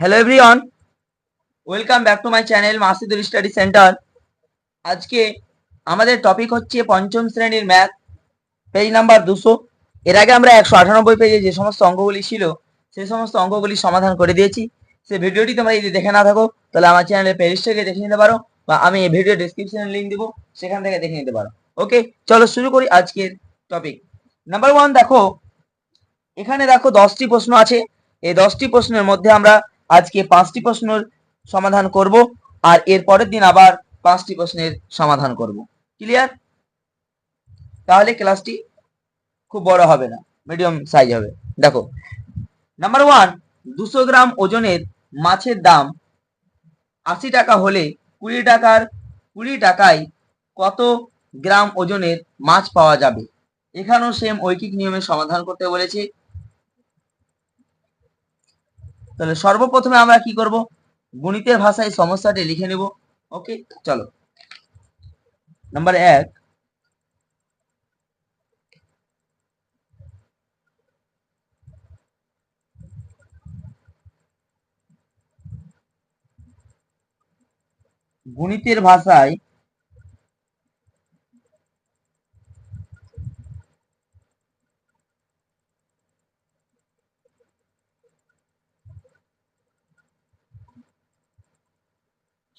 Hello everyone welcome back to my channel Masidul study centre আজকে আমাদের topic হচ্ছে পঞ্চম শ্রেণির ম্যাথ পেজ নাম্বার দুশো। এর আগে আমরা একশো আটানব্বই পেজে যে সমস্ত অঙ্কগুলি ছিল সেই সমস্ত অঙ্কগুলি সমাধান করে দিয়েছি। সেই ভিডিওটি তোমরা যদি দেখে না থাকো, তাহলে আমার চ্যানেলের প্লেলিস্ট থেকে দেখে নিতে পারো বা আমি এই ভিডিও ডিসক্রিপশনে লিঙ্ক দিব, সেখান থেকে দেখে নিতে পারো। ওকে চলো শুরু করি আজকের টপিক নাম্বার ওয়ান দেখো, এখানে দেখো দশটি প্রশ্ন আছে। এই দশটি প্রশ্নের মধ্যে আমরা আজকে পাঁচটি প্রশ্নের সমাধান করব আর এর পরের দিন আবার পাঁচটি প্রশ্নের সমাধান করব। ক্লিয়ার তাহলে ক্লাসটি খুব বড় হবে না মিডিয়াম সাইজ হবে। দেখো নাম্বার ওয়ান দুশো গ্রাম ওজনের মাছের দাম আশি টাকা হলে কুড়ি টাকার, কুড়ি টাকায় কত গ্রাম ওজনের মাছ পাওয়া যাবে? এখানেও সেম ঐকিক নিয়মে সমাধান করতে বলেছে। তাহলে সর্বপ্রথমে আমরা কি করব? গণিতের ভাষায় সমস্যাটি লিখে নেব। ওকে, চলো। নাম্বার এক। গণিতের ভাষায়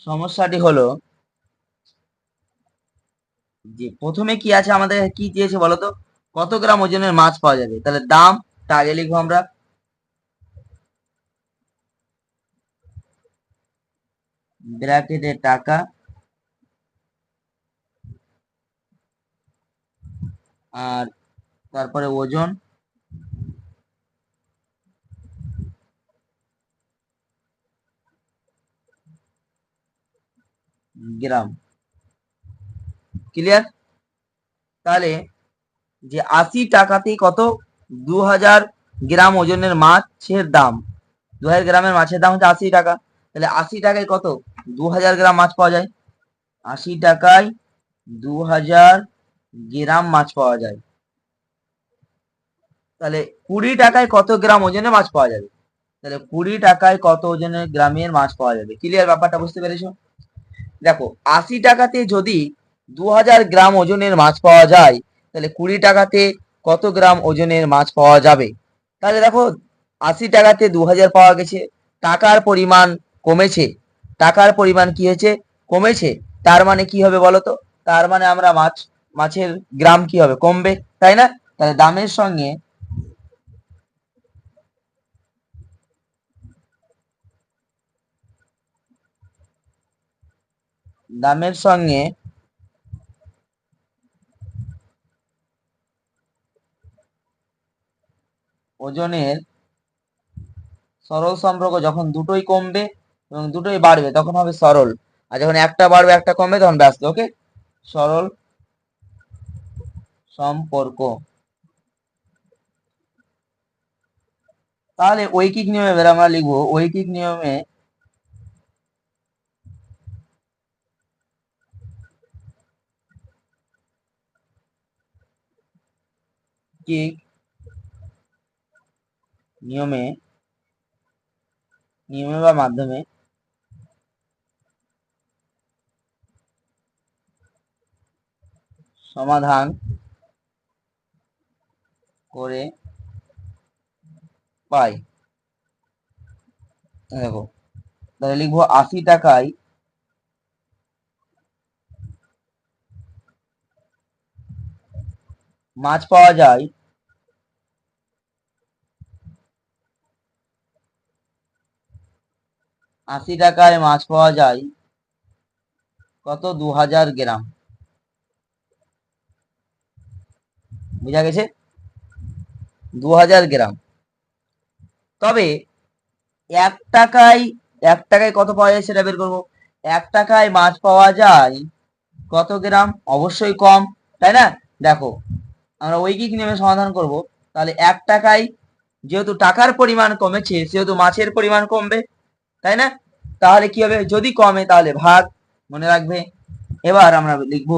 সমস্যাটি হলো যে প্রথমে কি আছে আমাদের কি দিয়েছে বলতো কত গ্রাম ওজনের মাছ পাওয়া যাবে? তাহলে দাম তা আগে লিখব আমরা। ব্র্যাকেটে টাকা। আর তারপরে ওজন। গ্রাম। ক্লিয়ার তাহলে যে আশি টাকাতে কত? দু হাজার গ্রাম ওজনের মাছের দাম। দু হাজার গ্রামের মাছের দাম হচ্ছে আশি টাকা। তাহলে আশি টাকায় কত? দু হাজার গ্রাম মাছ পাওয়া যায়। আশি টাকায় দু হাজার গ্রাম মাছ পাওয়া যায়। তাহলে কুড়ি টাকায় কত গ্রাম ওজনের মাছ পাওয়া যাবে? তাহলে কুড়ি টাকায় কত ওজনের গ্রামের মাছ পাওয়া যাবে? ক্লিয়ার ব্যাপারটা বুঝতে পেরেছ? দেখো, আশি টাকাতে যদি দু হাজার গ্রাম ওজনের মাছ পাওয়া যায়, তাহলে কুড়ি টাকাতে কত গ্রাম ওজনের মাছ পাওয়া যাবে? তাহলে দেখো, আশি টাকাতে দু হাজার পাওয়া গেছে, টাকার পরিমাণ কমেছে। টাকার পরিমাণ কি হয়েছে? কমেছে। তার মানে কি হবে বলো তো? তার মানে আমরা মাছ, মাছের গ্রাম কি হবে? কমবে, তাই না? তাহলে দামের সঙ্গে দামের সঙ্গে ওজনের সরল সম্পর্ক যখন দুটোই কমবে এবং দুটোই বাড়বে, তখন হবে সরল। আর যখন একটা বাড়বে, একটা কমবে, তখন ব্যস্ত ওকে? সরল সম্পর্ক। তাহলে ঐকিক নিয়মে এবার আমরা লিখব, ঐকিক নিয়মে কি? নিয়মে নিয়মে বা মাধ্যমে সমাধান করে পাই। দেখো তাহলে লিখব আশি টাকায় মাছ পাওয়া যায়। আশি টাকায় মাছ পাওয়া যায়। কত? দু হাজার গ্রাম। বুঝা গেছে? দু হাজার গ্রাম। তবে এক টাকায় এক টাকায় কত পাওয়া যায় সেটা বের করব। এক টাকায় মাছ পাওয়া যায় কত গ্রাম? অবশ্যই কম, তাই না? দেখো আমরা ঐকিক নিয়মে সমাধান করব? তাহলে এক টাকায় যেহেতু টাকার পরিমাণ কমেছে, সেহেতু মাছের পরিমাণ কমবে, তাই না? তাহলে কি হবে? যদি কমে, তাহলে ভাগ, মনে রাখবে? এবার আমরা লিখব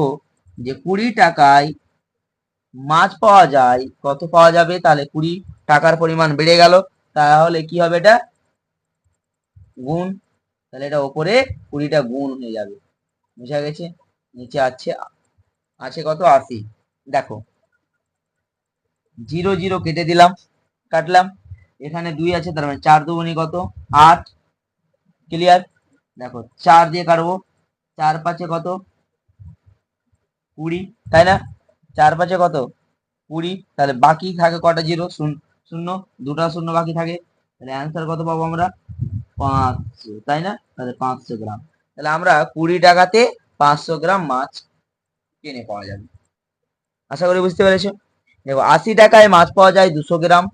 যে কুড়ি টাকায় মাছ পাওয়া যায়, কত পাওয়া যাবে? তাহলে কুড়ি টাকার পরিমাণ বেড়ে গেল, তাহলে কি হবে এটা? গুণ, তাহলে এটা ওপরে কুড়িটা গুণ হয়ে যাবে। বুঝা গেছে? নিচে আছে আছে কত? আশি। দেখো জিরো জিরো কেটে দিলাম, কাটলাম। এখানে দুই আছে, তার মানে চার দুগুণি কত? আট। ক্লিয়ার দেখো, চার দিয়ে কাটবো। চার পাঁচে কত? কুড়ি, তাই না? চার পাঁচে কত? কুড়ি। তাহলে বাকি থাকে কটা জিরো? শূন্য দুটা শূন্য বাকি থাকে। তাহলে অ্যান্সার কত পাবো আমরা? পাঁচশো, তাই না? তাহলে পাঁচশো গ্রাম। তাহলে আমরা কুড়ি টাকাতে পাঁচশো গ্রাম মাছ কিনে পাওয়া যাবে। আশা করি বুঝতে পেরেছ? দেখো, আশি টাকায় মাছ পাওয়া যায় দুশো গ্রাম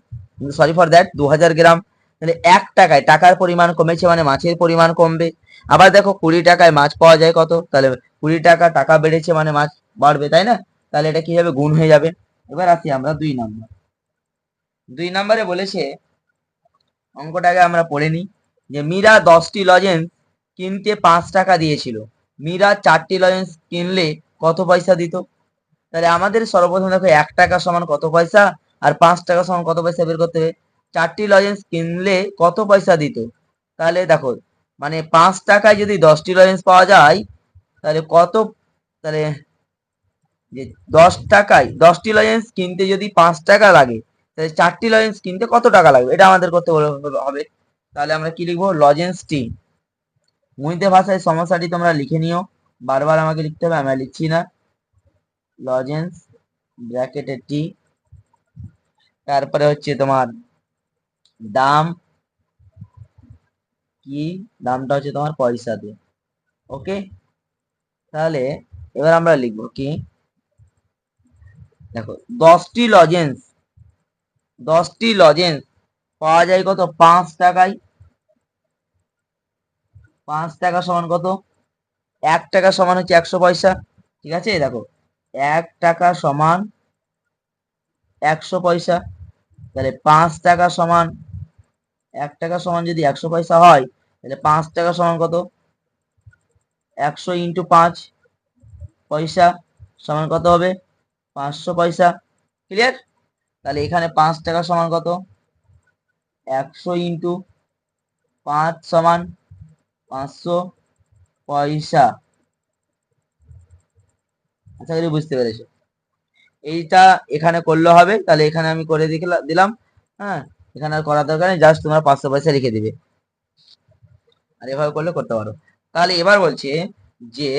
সরি ফর দ্যাট দু হাজার গ্রাম। তাহলে এক টাকায়, টাকার পরিমাণ কমেছে মানে মাছের পরিমাণ কমবে। আবার দেখো, কুড়ি টাকায় মাছ পাওয়া যায় কত? তাহলে কুড়ি টাকা টাকা বেড়েছে মানে মাছ বাড়বে, তাই না? তাহলে এটা কি গুণ হয়ে যাবে? এবার আসি আমরা দুই নম্বর দুই নম্বরে বলেছে, অঙ্কটাকে আমরা পড়ে নিই, যে মীরা দশটি লজেন্স কিনতে পাঁচ টাকা দিয়েছিল। মীরা চারটি লজেন্স কিনলে কত পয়সা দিত? তাহলে আমাদের সর্বপ্রথম দেখো এক টাকা সমান কত পয়সা আর পাঁচ টাকা সমান কত পয়সা বের করতে হবে? চারটি লজেন্স কিনলে কত পয়সা দিত? তাহলে দেখো মানে পাঁচ টাকায় যদি দশটি লজেন্স পাওয়া যায়, তাহলে কত, তাহলে যে দশ টাকায় দশটি লজেন্স কিনতে যদি পাঁচ টাকা লাগে, তাহলে চারটি লজেন্স কিনতে কত টাকা লাগবে? এটা আমাদের করতে হবে। তাহলে আমরা কি লিখব? লজেন্সটি গণিতের ভাষায় সমস্যাটি তোমরা লিখে নিও। বারবার আমাকে লিখতে হবে, আমি লিখছি না। লজেন্স ব্র্যাকেটে টি তারপরে হচ্ছে তোমার দাম, কি, দামটা হচ্ছে তোমার পয়সা দিয়ে ওকে তাহলে এবার আমরা লিখব কি? দেখো, দশটি লজেন্স দশটি লজেন্স পাওয়া যায় কত? পাঁচ টাকায়। পাঁচ টাকা সমান কত? এক টাকা সমান হচ্ছে একশো পয়সা, ঠিক আছে? দেখো এক টাকা সমান একশো পয়সা, তাহলে পাঁচ টাকা সমান, এক টাকা সমান যদি একশো পয়সা হয়, তাহলে পাঁচ টাকা সমান কত? একশো ইন্টু পাঁচ পয়সা সমান কত হবে? পাঁচশো পয়সা। ক্লিয়ার তাহলে এখানে পাঁচ টাকা সমান কত? একশো ইন্টু পাঁচ সমান পাঁচশো পয়সা। আশা করি বুঝতে পেরেছ। এইটা এখানে করলে হবে, তাহলে এখানে আমি করে দিলাম হ্যাঁ? এখানে আর করার দরকার নেই জাস্ট তোমরা পাঁচশো পয়সা রেখে দিবে। আর এভাবে করলে করতে পারো। তাহলে এবার বলছে যে,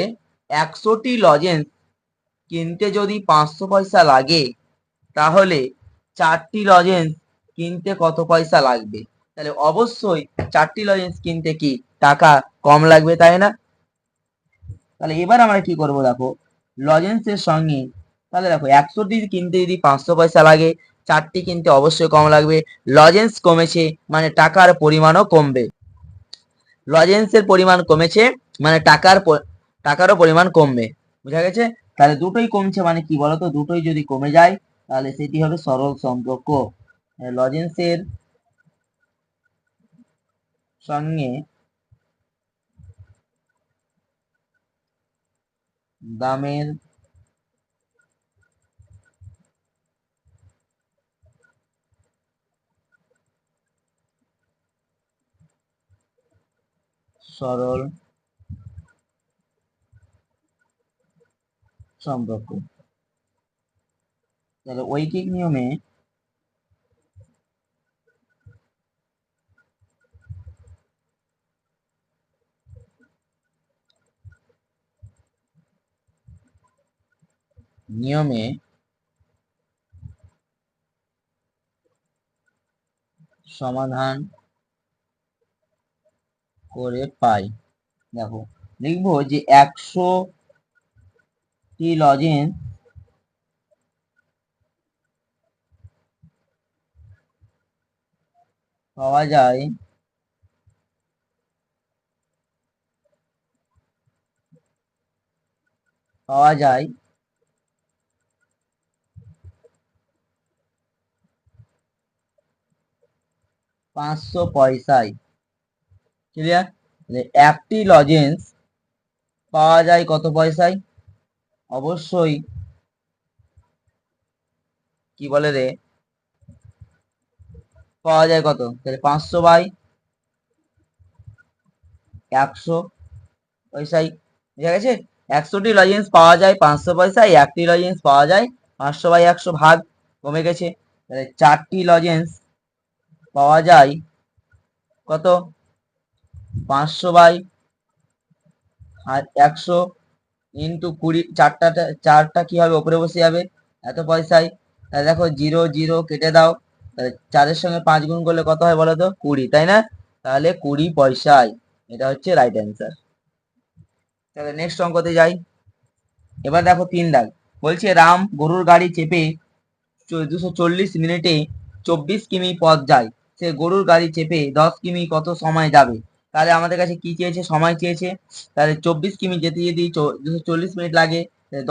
একশোটি লজেন্স কিনতে যদি পাঁচশো পয়সা লাগে, তাহলে চারটি লজেন্স কিনতে কত পয়সা লাগবে? তাহলে অবশ্যই চারটি লজেন্স কিনতে কি টাকা কম লাগবে, তাই না? তাহলে এবার আমরা কি করব দেখো লজেন্সের সঙ্গে, তাহলে দেখো একশোটি কিনতে যদি পাঁচশো পয়সা লাগে, চারটি কিনতে অবশ্যই কম লাগবে। লজেন্স কমেছে মানে টাকার পরিমাণও কমবে। লজেন্সের পরিমাণ কমেছে মানে টাকার টাকারও পরিমাণ কমবে। বুঝা গেছে? তাহলে দুটোই কমছে মানে কি বলতো? দুটোই যদি কমে যায়, তাহলে সেটি হবে সরল সম্পর্ক। লজেন্সের সঙ্গে দামের সরল সম্পর্ক। তাহলে ঐকিক নিয়মে নিয়মে সমাধান করে পাই। দেখো লিখব যে একশো টি লজেন্স পাওয়া যায় পাওয়া যায় পাঁচশো পয়সায়। ক্লিয়ার একটি লজেন্স পাওয়া যায় কত পয়সায়? অবশ্যই। কি বলে রে? পাওয়া যায় কত? তাহলে পাঁচশো বাই একশো পয়সায়। বুঝা গেছে? একশোটি লজেন্স পাওয়া যায়, পাঁচশো পয়সায়। একটি লজেন্স পাওয়া যায়, পাঁচশো বাই একশো ভাগ কমে গেছে। তাহলে চারটি লজেন্স পাওয়া যায়। কত? পাঁচশো বাই আর একশো ইন্টু কুড়ি, চারটা চারটা কি হবে? ওপরে বসে যাবে। এত পয়সায়? তাহলে দেখো জিরো জিরো কেটে দাও। চারের সঙ্গে পাঁচ গুণ করলে কত হয় বলো তো? কুড়ি, তাই না? তাহলে কুড়ি পয়সায়। এটা হচ্ছে রাইট অ্যান্সার তাহলে নেক্সট অঙ্কতে যাই। এবার দেখো তিন দাগ। বলছে, রাম গরুর গাড়ি চেপে দুশো চল্লিশ মিনিটে চব্বিশ কিমি পথ যায়। সে গরুর গাড়ি চেপে দশ কিমি কত সময় যাবে? তাহলে আমাদের কাছে কি চেয়েছে? সময় চেয়েছে। তাহলে চব্বিশ কিমি যেতে যদি দুশো চল্লিশ মিনিট লাগে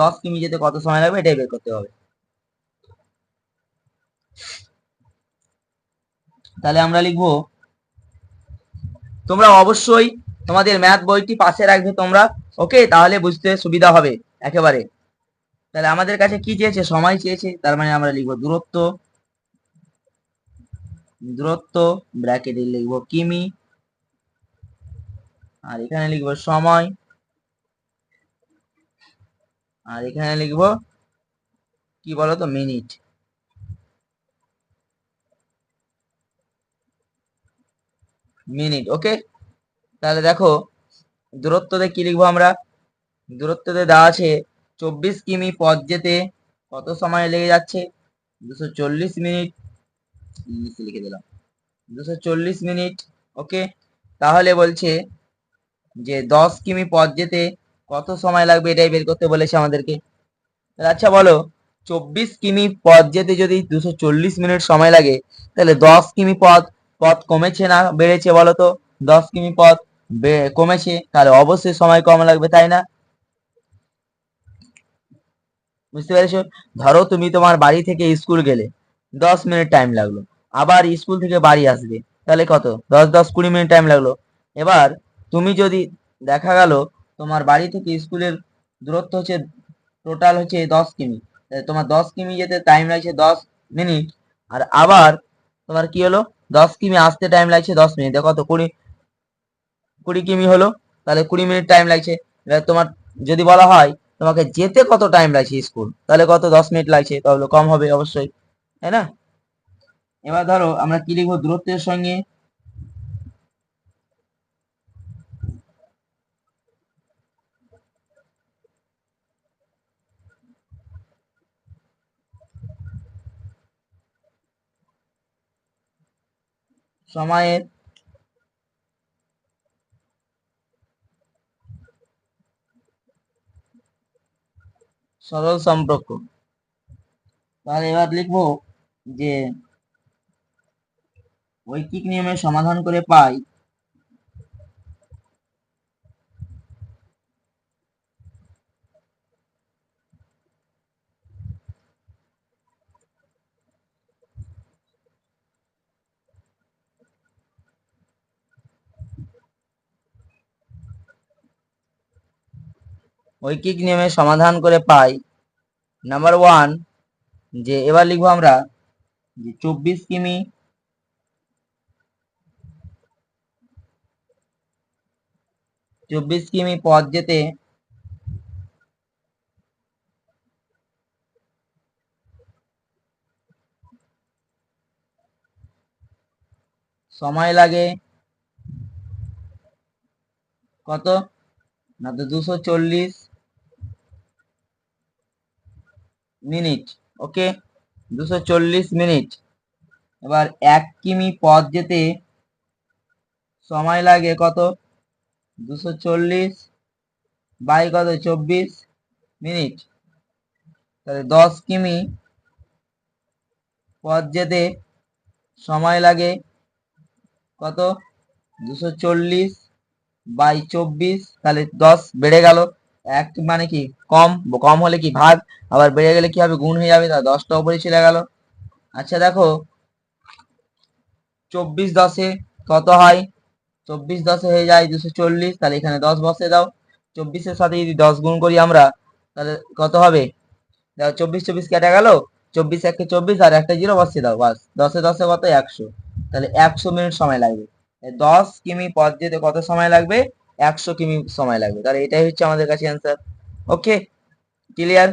দশ কিমি যেতে কত সময় লাগবে? এটাই বের করতে হবে। তাহলে আমরা লিখব, তোমরা অবশ্যই তোমাদের ম্যাথ বইটি পাশে রাখবে তোমরা। ওকে তাহলে বুঝতে সুবিধা হবে একেবারে। তাহলে আমাদের কাছে কি চেয়েছে? সময় চেয়েছে। তার মানে আমরা লিখব দূরত্ব। দূরত্ব ব্র্যাকেটে লিখব কিমি। আর এখানে লিখব সময়। আর এখানে লিখব, কি বলতো মিনিট মিনিট ওকে তাহলে দেখো, দূরত্বতে কি লিখব আমরা? দূরত্বতে দেওয়া আছে চব্বিশ কিমি পথ যেতে। কত সময় লেগে যাচ্ছে? দুশো মিনিট। ইংলিশে লিখে দিলাম। দুশো মিনিট, ওকে? তাহলে বলছে যে দশ কিমি পথ যেতে কত সময় লাগবে এটাই বের করতে বলেছে আমাদেরকে। আচ্ছা বলো, চব্বিশ কিমি পথ যেতে যদি দুশো চল্লিশ মিনিট সময় লাগে, তাহলে দশ কিমি পথ পথ কমেছে না বেড়েছে বলো তো? দশ কিমি পথ কমেছে, তাহলে অবশ্যই সময় কম লাগবে, তাই না? বুঝতে পেরেছ? ধরো তুমি তোমার বাড়ি থেকে স্কুল গেলে দশ মিনিট টাইম লাগল। আবার স্কুল থেকে বাড়ি আসবে, তাহলে কত? দশ দশ, কুড়ি মিনিট টাইম লাগল। এবার তুমি যদি দেখা গেল তোমার বাড়ি থেকে স্কুলের দূরত্ব হচ্ছে টোটাল হচ্ছে দশ কিমি তোমার দশ কিমি যেতে টাইম লাগছে দশ মিনিট আর আবার তোমার কি হলো? দশ কিমি আসতে টাইম লাগছে দশ মিনিট দেখো তো কুড়ি কুড়ি কিমি হলো, তাহলে কুড়ি মিনিট টাইম লাগছে। এবার তোমার যদি বলা হয় তোমাকে যেতে কত টাইম লাগছে স্কুল তাহলে কত? দশ মিনিট লাগছে, তাহলে কম হবে অবশ্যই। তাই না এবার ধরো, আমরা কি লিখব? দূরত্বের সঙ্গে সময়ের সরল সম্পর্ক। তাহলে এবার লিখব যে ঐকিক নিয়মে সমাধান করে পাই। ঐকিক নিয়মের সমাধান করে পাই। নাম্বার ওয়ান যে এবার লিখব আমরা যে চব্বিশ কিমি। চব্বিশ কিমি পথ যেতে সময় লাগে কত? না তো দুশো চল্লিশ মিনিট, ওকে? দুশো চল্লিশ মিনিট। এবার এক কিমি পথ যেতে সময় লাগে কত? দুশো চল্লিশ বাই কত? চব্বিশ মিনিট। তাহলে দশ কিমি পথ যেতে সময় লাগে কত? দুশো চল্লিশ বাই চব্বিশ। তাহলে দশ বেড়ে গেল। এক মানে কি? কম কম হলে কি ভাগ? আবার বেড়ে গেলে কি হবে? গুণ হয়ে যাবে তা দশটা উপরে চলে গেল। আচ্ছা দেখো, চব্বিশ দশে কত হয়? চব্বিশ দশে হয়ে যায় দুশো চল্লিশ, তাহলে এখানে দশ বসে দাও। চব্বিশের সাথে যদি দশ গুণ করি আমরা, তাহলে কত হবে? দেখো, চব্বিশ চব্বিশ কেটে গেল, চব্বিশ একে চব্বিশ আর একটা জিরো বসে দাও, বাস। দশে দশে কত? একশো। তাহলে একশো মিনিট সময় লাগবে। দশ কিমি পথ যেতে কত সময় লাগবে? একশো কিমি সময় লাগবে। তাহলে এটাই হচ্ছে আমাদের কাছে অ্যান্সার ওকে ক্লিয়ার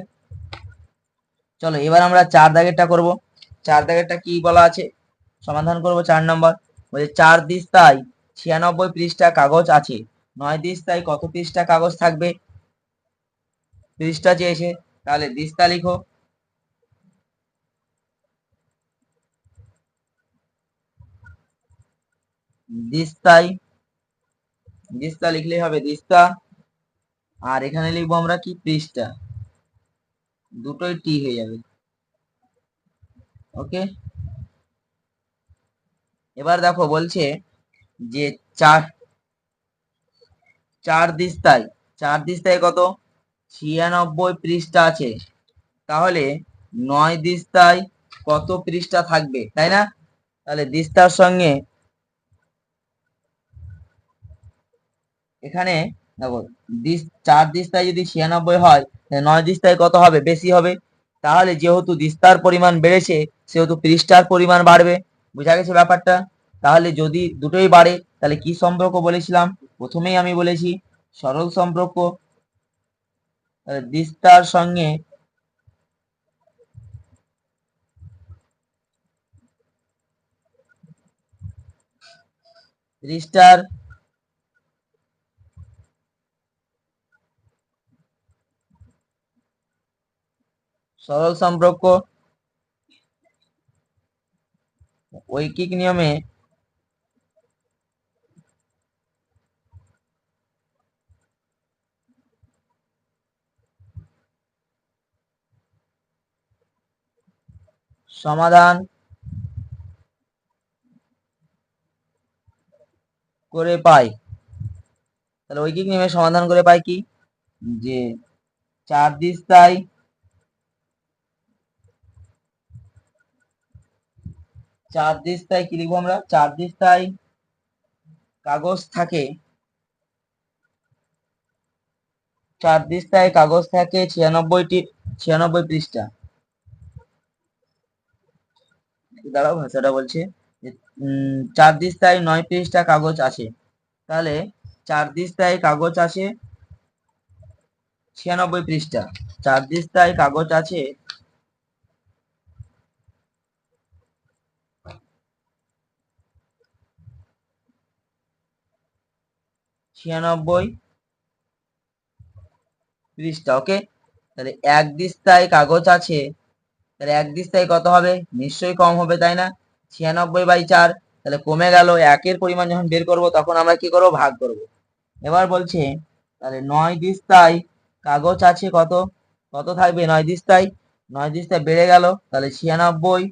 চলো, এবার আমরা চার দাগেরটা করব। চার দাগেরটা কি বলা আছে? সমাধান করব চার নম্বর। বলছে, চার দিস্তায় ছিয়ানব্বই পৃষ্ঠা কাগজ আছে। নয় দিস্তায় কত পৃষ্ঠা কাগজ থাকবে? পৃষ্ঠা চেয়েছে। তাহলে দিস্তা লিখো। দিস্তায় দিস্তা লিখলেই হবে দিস্তা। আর এখানে লিখব আমরা কি? পৃষ্ঠা। দুটোই টি হয়ে যাবে। ওকে এবার দেখো বলছে যে চার চার দিস্তায় চার দিস্তায় কত? ছিয়ানব্বই পৃষ্ঠা আছে। তাহলে নয় দিস্তায় কত পৃষ্ঠা থাকবে? তাই না? তাহলে দিস্তার সঙ্গে এখানে দেখো, দিস, চার দিস্তায় যদি ছিয়ানব্বই হয় নয় দিস্তায় কত হবে? বেশি হবে। তাহলে যেহেতু দিস্তার পরিমাণ বেড়েছে, সেহেতু পৃষ্ঠার পরিমাণ বাড়বে। বোঝা গেছে ব্যাপারটা? তাহলে যদি দুটোই বাড়ে, তাহলে কি সম্পর্ক বলেছিলাম? প্রথমেই আমি বলেছি, সরল সম্পর্ক দিস্তার সঙ্গে পৃষ্ঠার সরল সম্পর্ক ঐকিক নিয়মে সমাধান করে পাই। তাহলে ঐকিক নিয়মে সমাধান করে পাই কি? যে চার দিস্তায় চার দিস্তায় কি লিখব আমরা? চার দিস্তায় কাগজ থাকে। চার দিস্তায় কাগজ থাকে ছিয়ানব্বইটি, ছিয়ানব্বই পৃষ্ঠা। দাঁড়াও, ভাষাটা বলছে। চার দিস্তায় নয় পৃষ্ঠা কাগজ আছে। তাহলে চার দিস্তায় কাগজ আছে ছিয়ানব্বই পৃষ্ঠা। চার দিস্তায় কাগজ আছে ছিয়ানব্বই। পৃষ্ঠা ওকে তাহলে এক দিস্তায় কাগজ আছে, তাহলে এক দিস্তায় কত হবে? নিশ্চয়ই কম হবে, তাই না? ছিয়ানব্বই বাই চার, তাহলে কমে গেল, একের পরিমাণ যখন বের করব, তখন আমরা কি করব? ভাগ করব। এবার বলছে, তাহলে নয় দিস্তায় কাগজ আছে কত? কত থাকবে? নয় দিস্তায়। নয় দিস্তায় বেড়ে গেল, তাহলে ছিয়ানব্বই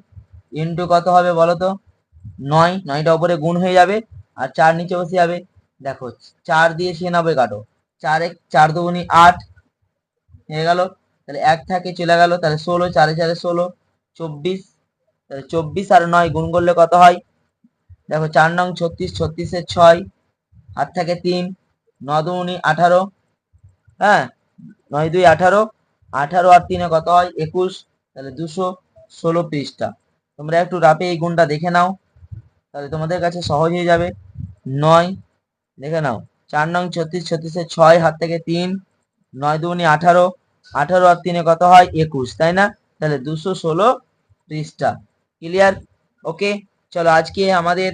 ইন্টু কত হবে বলো তো নয়, নয়টা উপরে গুণ হয়ে যাবে, আর চার নিচে বসে যাবে। দেখো, চার দিয়ে ছিয়ানব্বই কাটো। চার এক চার দুগুনি আট হয়ে গেল। তাহলে এক থাকে, চলে গেল। তাহলে ষোলো, চারে চারে ষোলো, চব্বিশ, তাহলে চব্বিশ আর নয় গুণ করলে কত হয়? দেখো, চার নং ছত্রিশ ছত্রিশের ছয় হাত থাকে তিন, ন দুগুনি আঠারো হ্যাঁ? নয় দুই আঠারো আঠারো আর তিনে কত হয়? একুশ, তাহলে দুশো ষোলো পৃষ্ঠা। তোমরা একটু রাপে এই গুণটা দেখে নাও। তাহলে তোমাদের কাছে সহজ হয়ে যাবে। নয় দেখে নাও। চার নং ছত্রিশ ছত্রিশে ছয় হাত থেকে তিন, নয় দুগুনি আঠারো আঠারো আর তিনে কত হয়? একুশ, তাই না? তাহলে দুশো ষোলো পৃষ্ঠা। ক্লিয়ার ওকে চলো আজকে আমাদের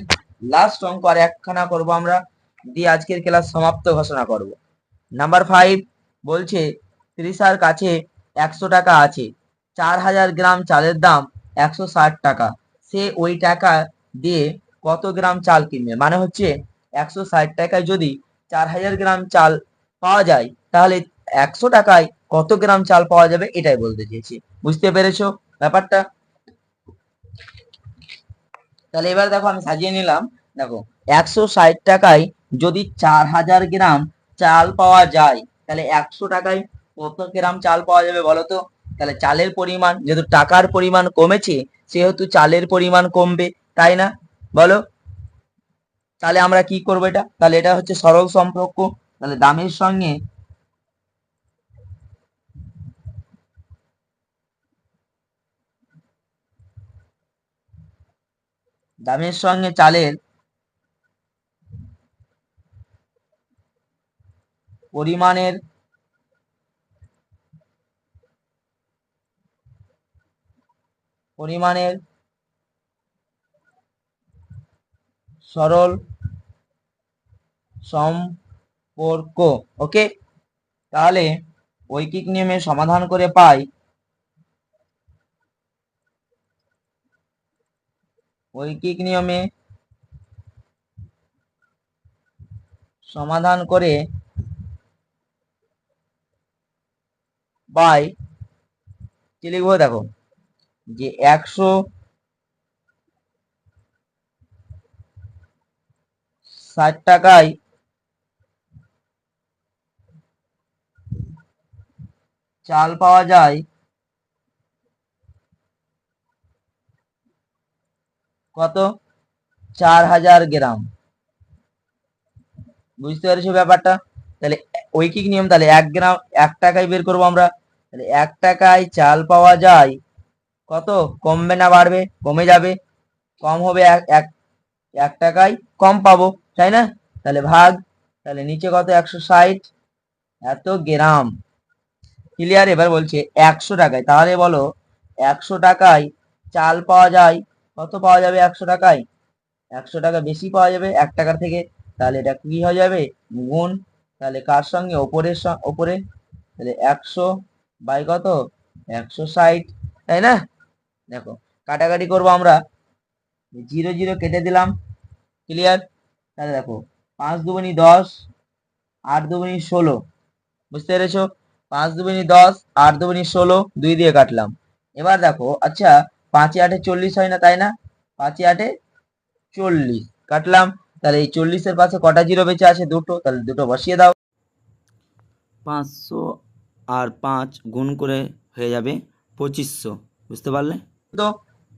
লাস্ট অঙ্ক আর একখানা করব আমরা। দিয়ে আজকের ক্লাস সমাপ্ত ঘোষণা করব। নাম্বার ফাইভ বলছে ত্রিশার কাছে একশো টাকা আছে। চার হাজার গ্রাম চালের দাম একশো ষাট টাকা। সে ওই টাকা দিয়ে কত গ্রাম চাল কিনবে? মানে হচ্ছে একশো ষাট টাকায় যদি চার হাজার গ্রাম চাল পাওয়া যায়, তাহলে একশো টাকায় কত গ্রাম চাল পাওয়া যাবে এটাই বলতে চেয়েছি। বুঝতে পেরেছ ব্যাপারটা? তাহলে এবার দেখো আমি সাজিয়ে নিলাম। দেখো, একশো ষাট টাকায় যদি চার হাজার গ্রাম চাল পাওয়া যায়, তাহলে একশো টাকায় কত গ্রাম চাল পাওয়া যাবে বলো তো? তাহলে চালের পরিমাণ, যেহেতু টাকার পরিমাণ কমেছে, সেহেতু চালের পরিমাণ কমবে, তাই না? বলো? তাহলে আমরা কি করব এটা? তাহলে এটা হচ্ছে সরল সম্পর্ক। তাহলে দামের সঙ্গে দামের সঙ্গে চালের পরিমাণের পরিমাণের সরল সম্পর্ক ওকে তাহলে ঐকিক নিয়মে সমাধান করে পাই ঐকিক নিয়মে সমাধান করে বাই কি লিখব দেখো? যে একশো ষাট টাকায়। চাল পাওয়া যায়। কত? চার হাজার গ্রাম। বুঝতে পেরেছ ব্যাপারটা? তাহলে ঐকিক নিয়ম, তাহলে এক গ্রাম, এক টাকায় বের করব আমরা। তাহলে এক টাকায় চাল পাওয়া যায়। কত? কমবে না বাড়বে, কমে যাবে। কম হবে এক এক টাকায় কম পাবো। তাই না? তাহলে ভাগ, তাহলে নিচে কত? একশো ষাট। এত গ্রাম। ক্লিয়ার এবার বলছে একশো টাকায়। তাহলে বলো, একশো টাকায় চাল পাওয়া যায়। কত পাওয়া যাবে একশো টাকায়? একশো টাকা বেশি পাওয়া যাবে এক টাকার থেকে। তাহলে এটা কি হয়ে যাবে? গুণ। তাহলে কার সঙ্গে? ওপরের ওপরে। তাহলে একশো বাই কত? একশো ষাট। তাই না? দেখো, কাটাকাটি করব আমরা। জিরো জিরো কেটে দিলাম। ক্লিয়ার তাহলে দেখো পাঁচ দুগুনি দশ আট দুগুনি ষোলো বুঝতে পেরেছ? পাঁচ দুগুনি দশ আট দুগুনি ষোলো দুই দিয়ে কাটলাম। এবার দেখো আচ্ছা পাঁচে আটে চল্লিশ হয় না তাই না? পাঁচে আটে চল্লিশ কাটলাম। তাহলে এই চল্লিশের পাশে কটা জিরো বেঁচে আছে? দুটো। তাহলে দুটো বসিয়ে দাও। পাঁচশো আর পাঁচ গুণ করে হয়ে যাবে পঁচিশশো বুঝতে পারলে? তো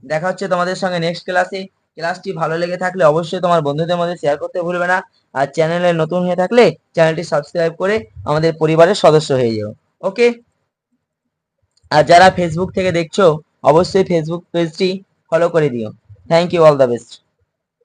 দেখা হচ্ছে তোমাদের সঙ্গে নেক্সট ক্লাসে ক্লাসটি ভালো লেগে থাকলে অবশ্যই তোমার বন্ধুদের মধ্যে শেয়ার করতে ভুলবে না। আর চ্যানেলে নতুন হয়ে থাকলে চ্যানেলটি সাবস্ক্রাইব করে আমাদের পরিবারের সদস্য হয়ে যাও। ওকে আর যারা ফেসবুক থেকে দেখছ, অবশ্যই ফেসবুক পেজটি ফলো করে দিও। Thank you all the best